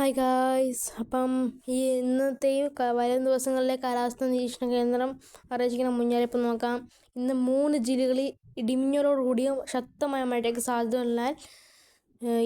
Hi guys അപ്പം ഈ ഇന്നത്തെയും വരും ദിവസങ്ങളിലെ കാലാവസ്ഥ നിരീക്ഷണ കേന്ദ്രം അറിയിച്ചിരിക്കുന്ന മുന്നറിയിപ്പ് നോക്കാം. ഇന്ന് മൂന്ന് ജില്ലകളിൽ ഇടിമിന്നലോടുകൂടിയ ശക്തമായ മഴയ്ക്ക് സാധ്യതയുള്ളതിനാൽ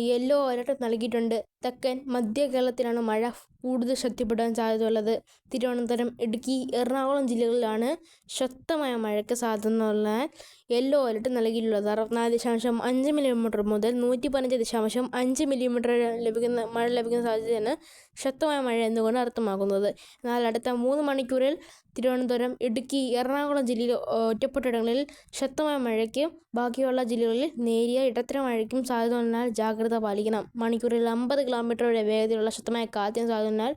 യെല്ലോ അലർട്ട് നൽകിയിട്ടുണ്ട്. തെക്കൻ മധ്യ കേരളത്തിലാണ് മഴ കൂടുതൽ ശക്തിപ്പെടാൻ സാധ്യതയുള്ളത്. തിരുവനന്തപുരം ഇടുക്കി എറണാകുളം ജില്ലകളിലാണ് ശക്തമായ മഴയ്ക്ക് സാധ്യതയുള്ളതിനാൽ യെല്ലോ അലർട്ട് നൽകിയിട്ടുള്ളത്. അറുപത്തിനാല് ദശാംശം അഞ്ച് മില്ലിമീറ്റർ മുതൽ നൂറ്റി പതിനഞ്ച് ദശാംശം അഞ്ച് മില്ലിമീറ്റർ ലഭിക്കുന്ന മഴ ലഭിക്കുന്ന സാധ്യതയാണ് ശക്തമായ മഴ എന്നുകൊണ്ട് അർത്ഥമാക്കുന്നത്. എന്നാൽ അടുത്ത മൂന്ന് മണിക്കൂറിൽ തിരുവനന്തപുരം ഇടുക്കി എറണാകുളം ജില്ലയിൽ ഒറ്റപ്പെട്ടിടങ്ങളിൽ ശക്തമായ മഴയ്ക്കും ബാക്കിയുള്ള ജില്ലകളിൽ നേരിയ ഇടത്തരം മഴയ്ക്കും സാധ്യതയുള്ളതിനാൽ ജാഗ്രത പാലിക്കണം. മണിക്കൂറിൽ അമ്പത് കിലോമീറ്റർ വരെ വേഗതയുള്ള ശക്തമായ കാറ്റിന് സാധ്യതയുള്ളതിനാൽ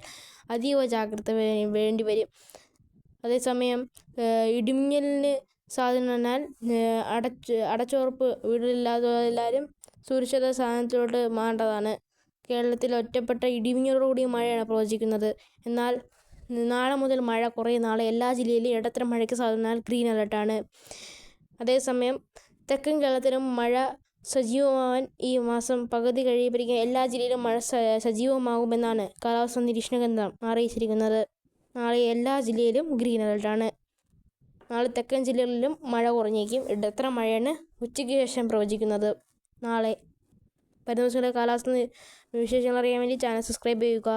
അതീവ ജാഗ്രത വേണ്ടി വരും അതേസമയം ഇടിമിന്നലിന് സാധ്യതയുള്ളതിനാൽ ഏഹ് അടച്ച് അടച്ചുറപ്പ് വീടുകളില്ലാതെ എല്ലാവരും സുരക്ഷിത സ്ഥാനത്തോട്ട് മാറേണ്ടതാണ്. കേരളത്തിൽ ഒറ്റപ്പെട്ട ഇടിമിന്നലോടുകൂടി മഴയാണ് പ്രവചിക്കുന്നത്. എന്നാൽ നാളെ മുതൽ മഴ കുറയും നാളെ എല്ലാ ജില്ലയിലും ഇടത്തരം മഴയ്ക്ക് സാധ്യതയുള്ളതിനാൽ ഗ്രീൻ അലർട്ടാണ്. അതേസമയം തെക്കൻ കേരളത്തിലും മഴ സജീവമാവാൻ ഈ മാസം പകുതി കഴിയുമ്പോഴേക്കും എല്ലാ ജില്ലയിലും മഴ സജീവമാകുമെന്നാണ് കാലാവസ്ഥാ നിരീക്ഷണ കേന്ദ്രം അറിയിച്ചിരിക്കുന്നത്. നാളെ എല്ലാ ജില്ലയിലും ഗ്രീൻ അലർട്ടാണ് നാളെ തെക്കൻ ജില്ലകളിലും മഴ കുറഞ്ഞേക്കും. ഇടത്തരം മഴയാണ് ഉച്ചയ്ക്ക് ശേഷം പ്രവചിക്കുന്നത്. നാളെ. വരുന്ന ദിവസങ്ങളുടെ കാലാവസ്ഥ വിശേഷങ്ങൾ അറിയാൻ വേണ്ടി ചാനൽ സബ്സ്ക്രൈബ് ചെയ്യുക.